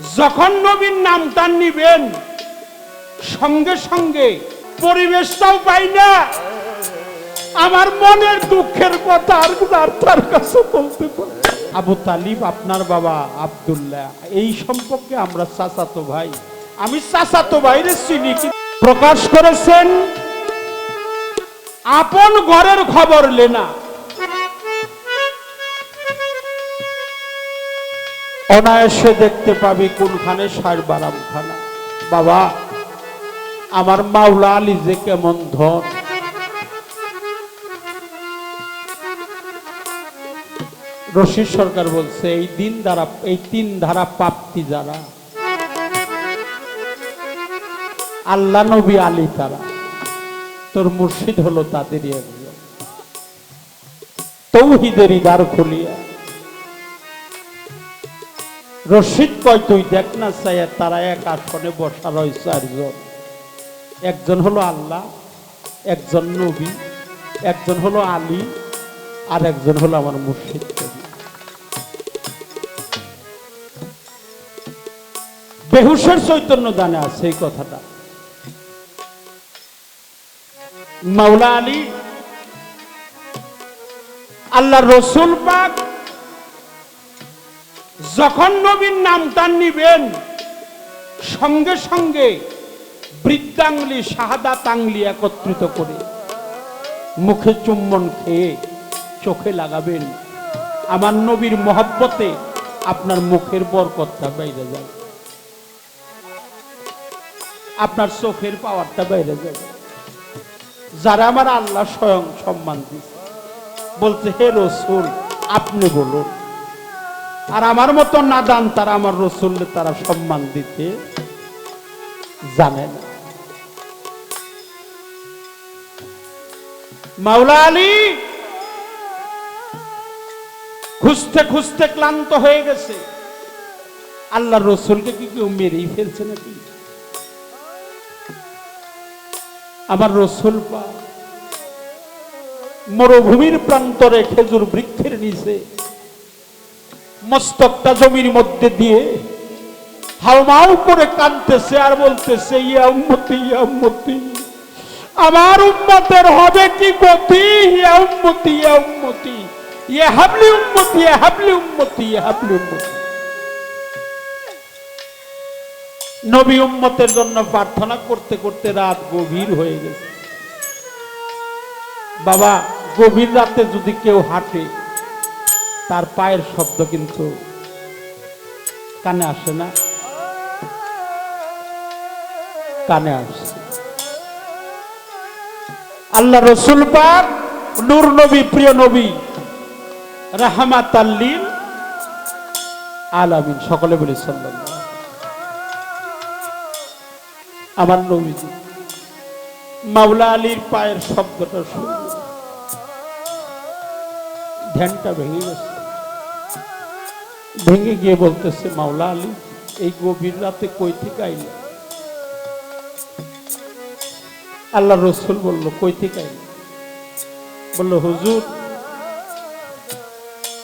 যখন নবীর নামটা নিবেন, সঙ্গে সঙ্গে পরিবেশটাও পাই না। আমার মনের দুঃখের কথা আর তার কাছে বলতে আবু তালিব, আপনার বাবা আব্দুল্লাহ, এই সম্পর্কে আমরা চাচাতো ভাই। আমি চাচাতো ভাইরে চিনি প্রকাশ করেছেন, আপন ঘরের খবর লেনা। অনায়াসে দেখতে পাবি কোনখানে সার বারাম খানা বাবা, আমার মাওলা আলী যে কেমন ধন। রশিদ সরকার বলছে, এই দিন দ্বারা, এই তিন ধারা প্রাপ্তি যারা আল্লাহ নবী আলী তারা, তোর মুর্শিদ হলো তাদেরই একজন। তৌহিদেরই দ্বার খুলিয়া রশিদ কয়, তুই দেখ না চাই তারা এক আসনে বসা রয়েছে চারজন একজন হলো আল্লাহ, একজন নবী, একজন হলো আলী, আর একজন হলো আমার মুর্শিদ কবি। বেহুশের চৈতন্য দানে আছে এই কথাটা মাওলা আলী, আল্লাহ রসুল পাক যখন নবীর নামটা নিবেন, সঙ্গে সঙ্গে বৃদ্ধাঙ্গলি শাহাদাত আঙ্গলি একত্রিত করে মুখে চুম্বন খেয়ে চোখে লাগাবেন। আমার নবীর মহব্বতে আপনার মুখের বরকতটা বাইরে যাবে আপনার চোখের পাওয়ারটা বাইরে যাবে যারা আমার আল্লাহ স্বয়ং সম্মান দিচ্ছে বলছে, হে রসুল, আপনি বলুন। আর আমার মতো নাদান তারা আমার রসুল্লে তারা সম্মান দিতে জানে না। মাওলা আলী, খুঁজতে খুঁজতে ক্লান্ত হয়ে গেছে। আল্লাহ রসুলকে কি কেউ মেরেই ফেলছে নাকি? আমার রসুল পা মরুভূমির প্রান্তরে খেজুর বৃক্ষের নিচে মস্তকটা জমির মধ্যে দিয়ে হাউমাউ করে কানতেছে আর বলতেছে, ইয়া উম্মতি ইয়া উম্মতি, আমার উম্মতের হবে কি গতি? ইয়া উম্মতি ইয়া উম্মতি, ইয়া হাবলি উম্মতি, ইয়া হাবলি উম্মতি, ইয়া হাবলি উম্মতি। নবী উম্মতের জন্য প্রার্থনা করতে করতে রাত গভীর হয়ে গেছে। বাবা, গভীর রাতে যদি কেউ হাঁটে তার পায়ের শব্দ কিন্তু কানে আসে না। কানে আসছে আল্লাহ রসুল পাক নূর নবী, প্রিয় নবী রাহমাত আল্লিল আলামিন, সকলে বলি সাল্লাল্লাহু আমার নবীজি, মাওলা আলীর পায়ের শব্দটা শুনে ধ্যানটা ভেঙে গেছে। ভেঙে গিয়ে বলতেছে, মাওলা আলী, এই গভীর রাতে কই থেকে আইলে? আল্লাহ রসুল বলল, কই থেকে আইলে? বলল, হুজুর,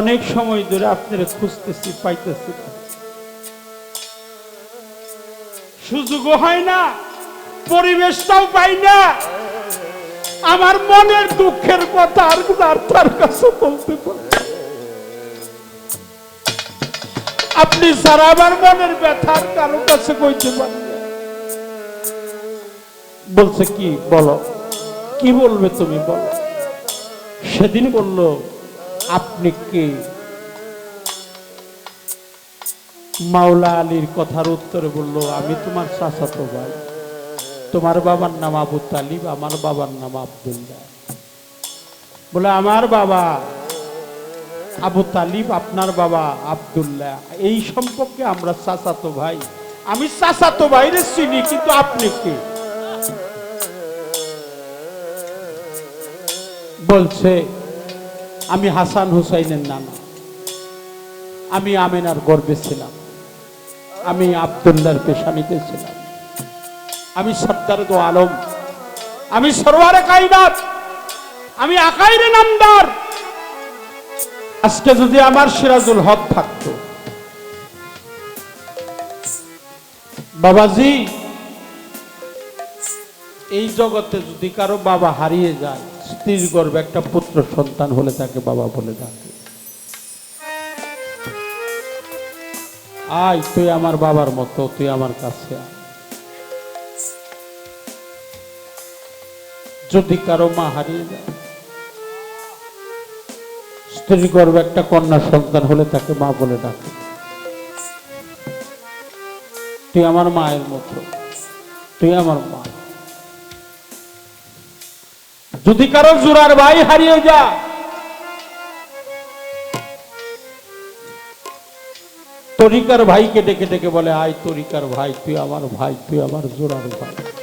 অনেক সময় ধরে আপনারা খুঁজতেছি, পাইতেছি না। সুযোগও হয় না, পরিবেশটাও পাই না। আমার মনের দুঃখের কথা আর কাছে বলতে পারি আপনি সারা আমার মনের ব্যথার কারও কাছে কইতে পারেন বলছে কি, বলো, কি বলবে তুমি বলো? সেদিন বলল, আপনি কে? মাওলা আলীর কথার উত্তরে বলল, আমি তোমার চাচাতো ভাই। তোমার বাবার নাম আবু তালিব, আমার বাবার নাম আব্দুল্লাহ। বলে, আমার বাবা আবু তালিব, আপনার বাবা আব্দুল্লাহ। এই সম্পর্কে আমরা চাচাতো ভাই। আমি চাচাতো ভাইরে চিনি, কিন্তু আপনি কে? বলছে, আমি হাসান হুসাইনের নানা। আমি আমেনার গর্বে ছিলাম। আমি আবদুল্লার পেশানিতে ছিলাম। আমি সর্দার দো আলম। আমি সরোয়ারে কাইনাত আমি আকাইরে নামদার। আজকে যদি আমার সিরাজুল হক থাকতো। বাবাজি, এই জগতে যদি কারও বাবা হারিয়ে যায়, স্ত্রীর গর্বে একটা পুত্র সন্তান হলে তাকে বাবা বলে ডাকে। আয়, তুই আমার বাবার মতো, তুই আমার কাছে যদি কারও মা হারিয়ে যায় স্ত্রী গর্বে একটা কন্যা সন্তান হলে তাকে মা বলে ডাকে। তুই আমার মায়ের মতো, তুই আমার মা। যদি কারও জোড়ার ভাই হারিয়ে যা তরিকার ভাইকে ডেকে ডেকে বলে, আয় তরিকার ভাই, তুই আমার ভাই, তুই আমার জোড়ার ভাই।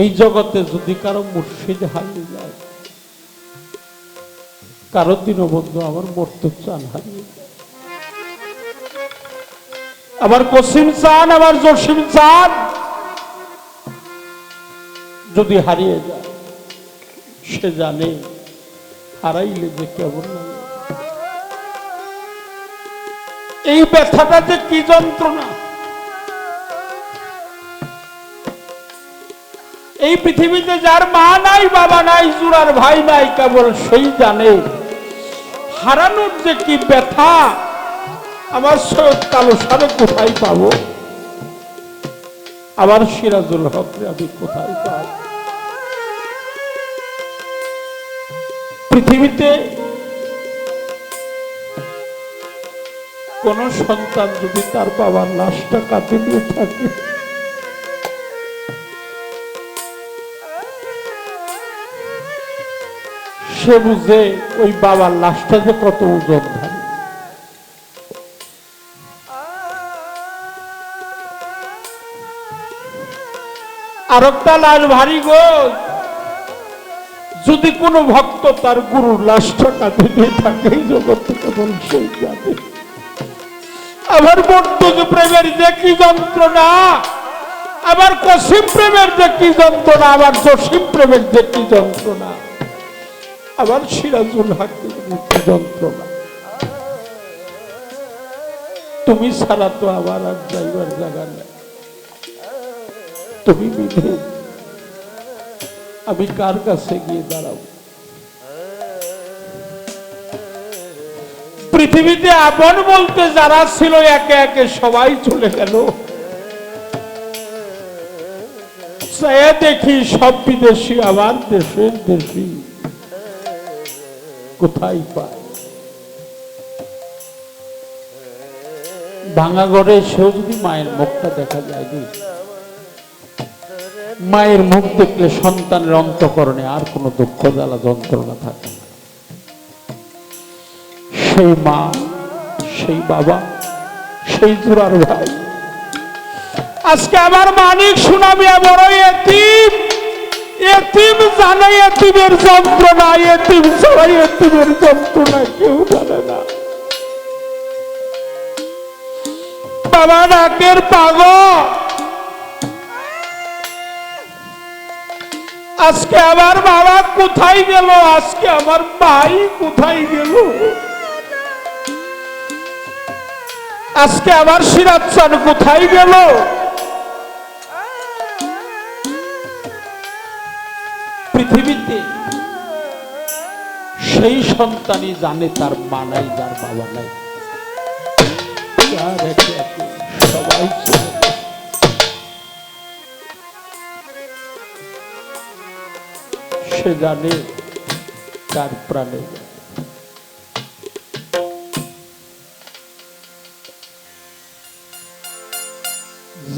এই জগতে যদি কারও মুর্শিদ হারিয়ে যায়, কারও দীনবন্ধু আমার মরতে চান হারিয়ে আবার কসিম চান আবার জসিম চান, যদি হারিয়ে যায়, সে জানে হারাইলে যে কেমন এই ব্যথাটা যে কি যন্ত্রণা? এই পৃথিবীতে যার মা নাই, বাবা নাই জুড়ার ভাই নাই, কেবল সেই জানে। হারানোর যে কি ব্যথা, আমার সৈয়দ কালো সারে কোথায় পাবো? আমার সিরাজুল হকরে আমি কোথায় পাই পৃথিবীতে কোন সন্তান যদি তার বাবার লাশটা কাঁদে নিয়ে থাকে সে বুঝে ওই বাবার লাশটা যে কত ওজন ভারী আর একটা লাশ ভারী গো, যদি কোনো ভক্ত তার গুরুর লাশটা কাঁধে নিয়ে থাকে জগৎ থেকে বল সেই যাবে। আবার বর্তুক প্রেমের যে কি যন্ত্রণা আবার কসিম প্রেমের যে কি যন্ত্রণা আবার জসিম প্রেমের যে কি যন্ত্রণা। আবার সিরাজুল হাকিম কি যন্ত্রণা। তুমি ছাড়া তো আবার আর যাইবার জায়গা নেই। তুমি বিধে। আমি কার কাছে গিয়ে দাঁড়াবো? পৃথিবীতে আপন বলতে যারা ছিল একে একে সবাই চলে গেল। দেখি সব বিদেশি, আমার দেশের দেশি। কোথায় পায়? ভাঙা ঘরে সেও যদি মায়ের মুখটা দেখা যায় মায়ের মুখ দেখলে সন্তানের অন্তকরণে আর কোনো দুঃখ জ্বালা যন্ত্রণা থাকে না। সেই মা, সেই বাবা, সেই জোড়ার ভাই। আজকে আমার মানিক সুনামিয়া বড় এতিম। এতিম জানে, এতিমের যন্ত্রণা এতিম সবাই এতিমের যন্ত্রণা কেউ জানে না। বাবা ডাকের পাগল। আজকে আমার বাবা কোথায় গেল? আজকে আমার ভাই কোথায় গেল? আজকে আমার সিরাজ কোথায় গেল? পৃথিবীতে সেই সন্তানই জানে তার মা নাই, যার বাবা নাই সবাই সে জানে তার প্রাণে।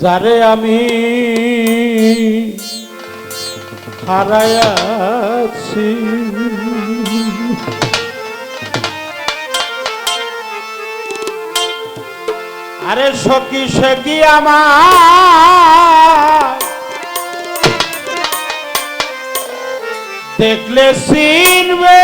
যারে আমি হারায়াছি আরে সখী সখী আমার দেখলে চিনবে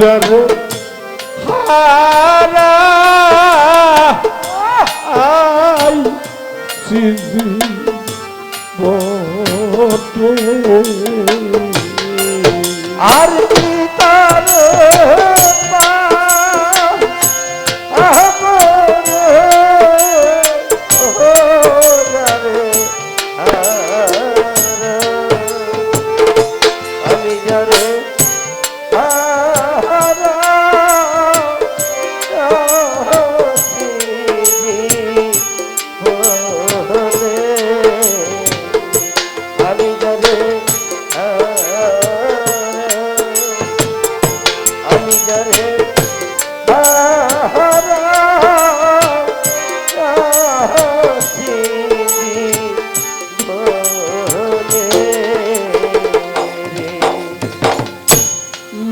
জানো হারা আই সিজি বটে। আর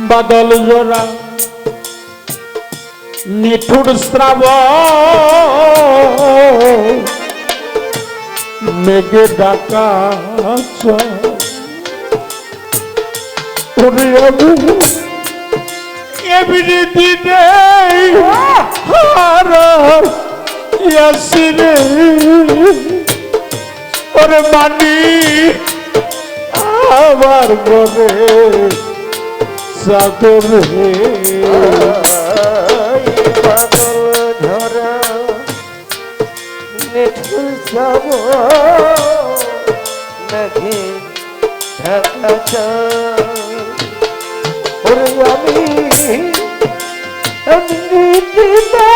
বাদল জোড়া নিঠুর শ্রাব মেঘে ডাকা এমনি দিনে হার ইয়াসিরে ওরে মানি আমার মনে সাদরে ধরা, নিঠুর সব, নাকি ঢাকা ওরে আমি এমনি দিলে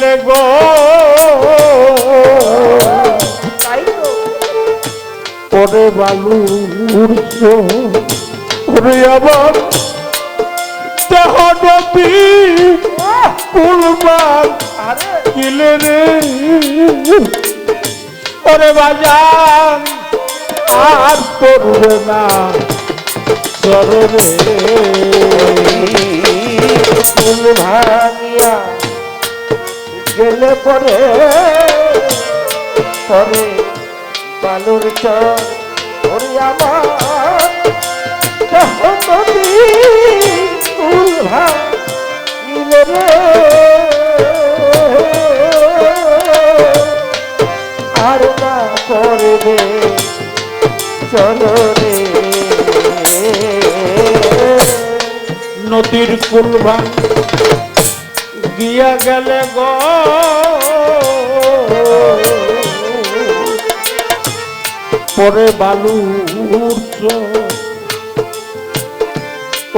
গেলে গো। তাই তো। ওরে ওরে আবার দেহ কুলবা কিলে রে। ওরে বাজান আর করবে না সররে ফুল ভাঙিয়া গেলে পরে পরে বালুর চর আমার কুল ভাঙিলে রে। আর না করবে চলো রে। নদীর কুল ভাঙ গিয়া গেলে গো। পরে বালু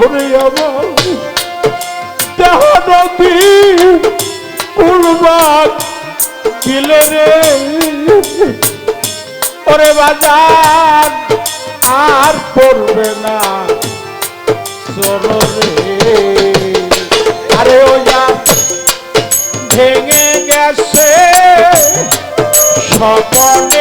ওরে আমার দেহ নদী কুল ভাঙ গিলে রে। ওরে বাজার আর পড়বে না। চলো স্বপনের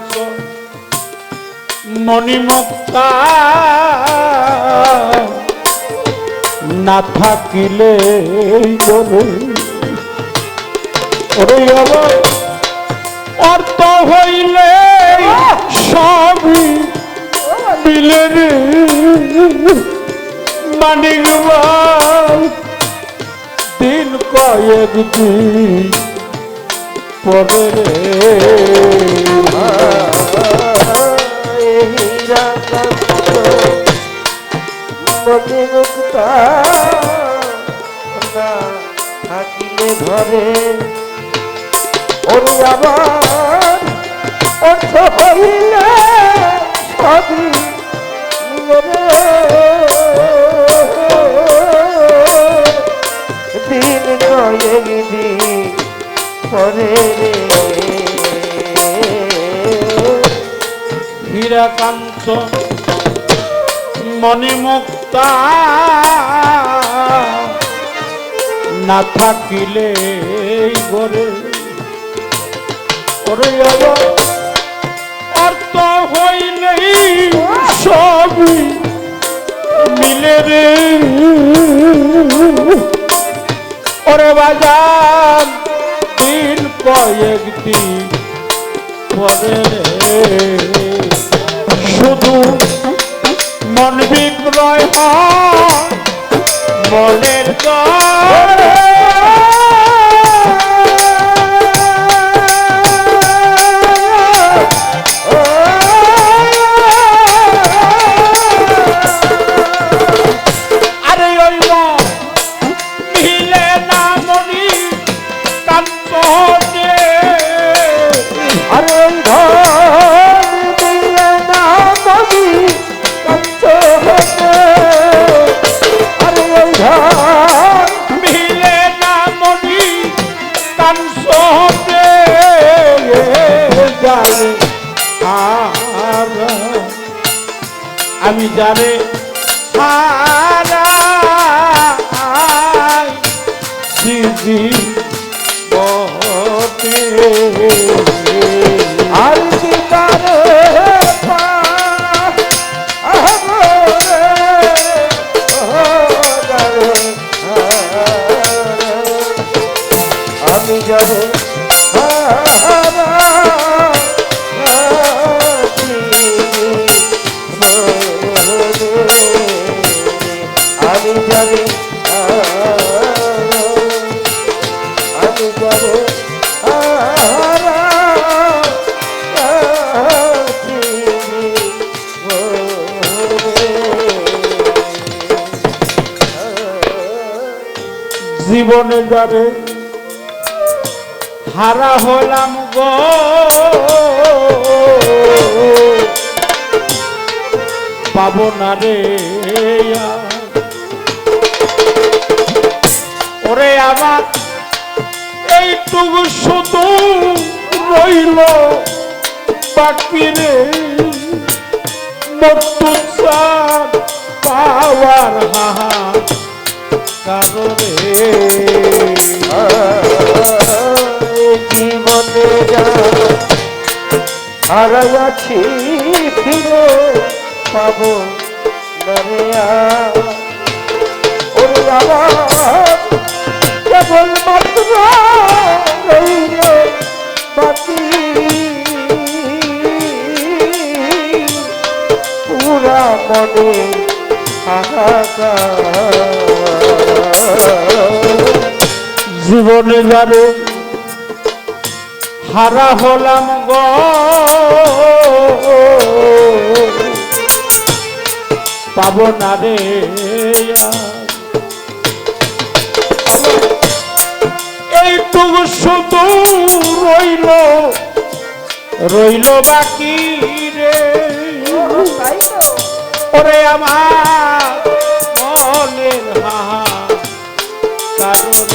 মণিমক্তা না থাকিলে অর্থ হইলে সবই মিলে রে। মানিক দিন কয়েক দিন পরে রে থাকিলে ঘরে। ওরে আবার অর্থ হইলে সবই মিলে দিন কয়েক দিন হীরাকান্ত মণিমুক্তা না থাকিলে ঘরে ওরে অর্থ হইলেই সবই মিলে রে। ওরে বাজার দিন কয়েক পরে রে। মন বিক্রয় মনের দরে। আমি যাব আমি হারা হলাম গো। পাবো না রে। ওরে আমার, এইটুকু শুধু রইল বাকি রে। মৃত্যু পাওয়ার হাহা কারণে জীবনে যা হারাইয়াছি ফিরে পাবো মাত্র রইল বাকি। পুরা মনে হাহাকার। জীবনে যাবে হারা হলাম গো। পাব না রে। আর। এইটুকু শুধু রইল রইল বাকি রে। ওরে আমার মনের হাহা কারণে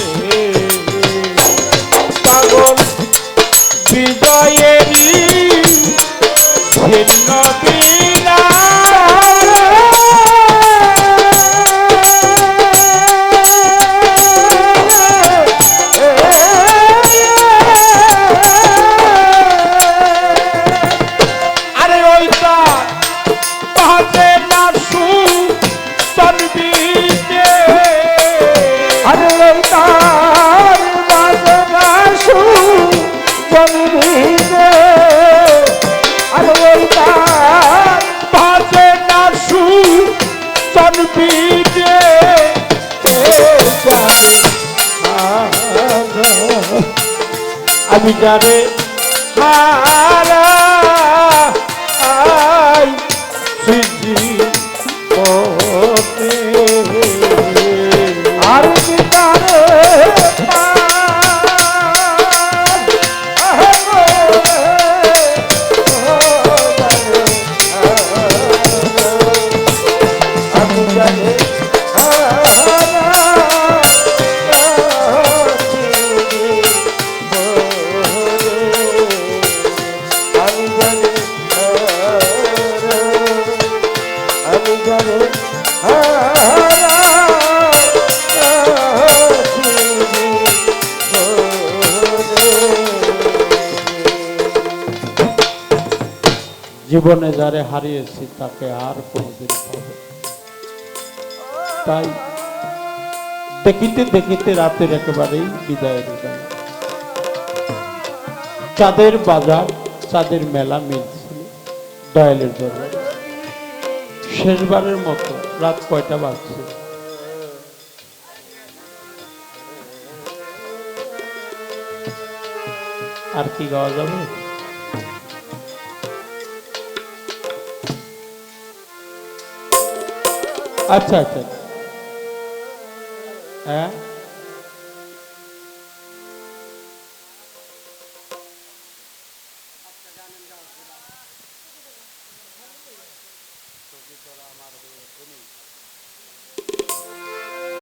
জীবনে যারে হারিয়েছি, তাকে আর কোনোদিন পাবো তাই দেখিতে দেখিতে রাতের একেবারেই বিদায়ের বেলা চাঁদের বাজার, চাঁদের মেলা মিলছিল দয়ালের জন্য শেষবারের মতো রাত কয়টা বাজছে? আর কি গাওয়া যাবে? আচ্ছা আচ্ছা। হ্যাঁ?